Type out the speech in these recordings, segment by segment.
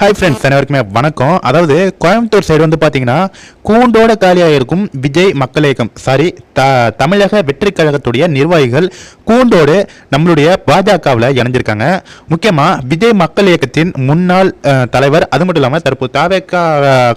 Hi friends அனைவருக்குமே வணக்கம். அதாவது கோயம்புத்தூர் சைடு வந்து பார்த்தீங்கன்னா கூண்டோட காலியாக இருக்கும் விஜய் மக்கள் இயக்கம் சாரி த தமிழக வெற்றி கழகத்துடைய நிர்வாகிகள் கூண்டோடு நம்மளுடைய பாஜகவில் இணைஞ்சிருக்காங்க. முக்கியமாக விஜய் மக்கள் இயக்கத்தின் முன்னாள் தலைவர் அது மட்டும் இல்லாமல் தற்போது தாவேக்கா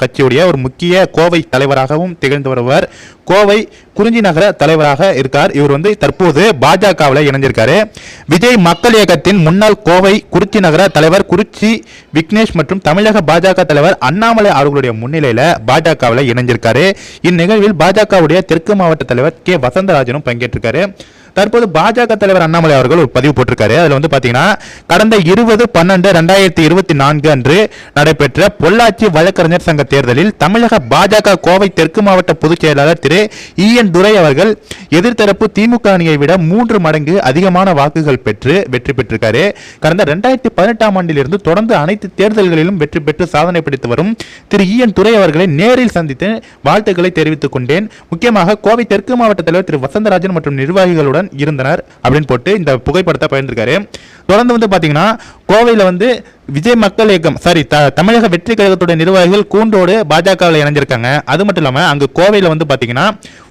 கட்சியுடைய ஒரு முக்கிய கோவை தலைவராகவும் திகழ்ந்து வருவார். கோவை குறிஞ்சி நகர தலைவராக இருக்கார். இவர் வந்து தற்போது பாஜகவில் இணைஞ்சிருக்காரு. விஜய் மக்கள் இயக்கத்தின் முன்னாள் கோவை குறிச்சி நகர தலைவர் குறிச்சி விக்னேஷ் மற்றும் தமிழக பாஜக தலைவர் அண்ணாமலை அவர்களுடைய முன்னிலையில பாஜகவில் இணைஞ்சிருக்காரு. இந்நிகழ்வில் பாஜகவுடைய தெற்கு மாவட்ட தலைவர் கே. வசந்தராஜனும் பங்கேற்றிருக்காரு. தற்போது பாஜக தலைவர் அண்ணாமலை அவர்கள் ஒரு பதிவு போட்டிருக்காரு. அதுல வந்து பாத்தீங்கன்னா கடந்த இருபது பன்னெண்டு ரெண்டாயிரத்தி இருபத்தி நான்கு அன்று நடைபெற்ற பொள்ளாச்சி வழக்கறிஞர் சங்க தேர்தலில் தமிழக பாஜக கோவை தெற்கு மாவட்ட பொதுச் செயலாளர் திரு இ என் துரை அவர்கள் எதிர்த்தரப்பு திமுக அணியை விட மூன்று மடங்கு அதிகமான வாக்குகள் பெற்று வெற்றி பெற்றிருக்காரு. கடந்த ரெண்டாயிரத்தி பதினெட்டாம் ஆண்டிலிருந்து தொடர்ந்து அனைத்து தேர்தல்களிலும் வெற்றி பெற்று சாதனை படைத்து வரும் திரு இ என் துரை அவர்களை நேரில் சந்தித்து வாழ்த்துக்களை தெரிவித்துக் கொண்டேன். முக்கியமாக கோவை தெற்கு மாவட்ட தலைவர் திரு வசந்தராஜன் மற்றும் நிர்வாகிகளுடன் இருந்தனர் அப்படின்னு போட்டு இந்த புகைப்படத்தை பகிர்ந்திருக்காரு. தொடர்ந்து வந்து பாத்தீங்கன்னா கோவையில் வந்து விஜய் மக்கள் இயக்கம் சாரி த தமிழக வெற்றி கழகத்துடைய நிர்வாகிகள் கூண்டோடு பாஜகவில் இணைஞ்சிருக்காங்க. அது மட்டும் இல்லாமல் அங்கே கோவையில் வந்து பார்த்தீங்கன்னா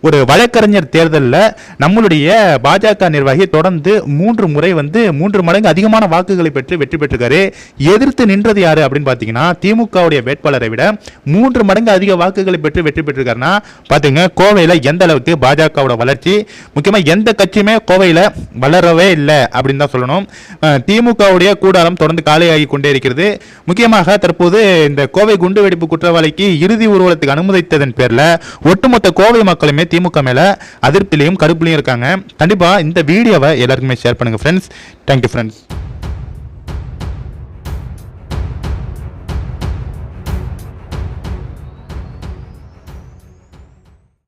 ஒரு வழக்கறிஞர் தேர்தலில் நம்மளுடைய பாஜக நிர்வாகி தொடர்ந்து மூன்று முறை வந்து மூன்று மடங்கு அதிகமான வாக்குகளை பெற்று வெற்றி பெற்றிருக்காரு. எதிர்த்து நின்றது யார் அப்படின்னு பார்த்தீங்கன்னா திமுகவுடைய வேட்பாளரை விட மூன்று மடங்கு அதிக வாக்குகளை பெற்று வெற்றி பெற்றிருக்காருன்னா பார்த்தீங்க கோவையில் எந்த அளவுக்கு பாஜகவோட வளர்ச்சி? முக்கியமாக எந்த கட்சியுமே கோவையில் வளரவே இல்லை அப்படின்னு தான் சொல்லணும். திமுகவுடைய கூடாரம் தொடர்ந்து காலியாகி கொண்டு இருக்கிறது. முக்கியமாக தற்போது இந்த கோவை குண்டு வெடிப்பு குற்றவாளிக்கு இறுதி ஊர்வலத்துக்கு அனுமதித்ததன் பேர்ல ஒட்டுமொத்த கோவை மக்களுமே திமுக மேல அதிருப்திலையும் கடுப்புலையும் இருக்காங்க. கண்டிப்பா இந்த வீடியோவை எல்லாருக்குமே ஷேர் பண்ணுங்க ஃப்ரெண்ட்ஸ் தேங்க்யூ ஃப்ரெண்ட்ஸ்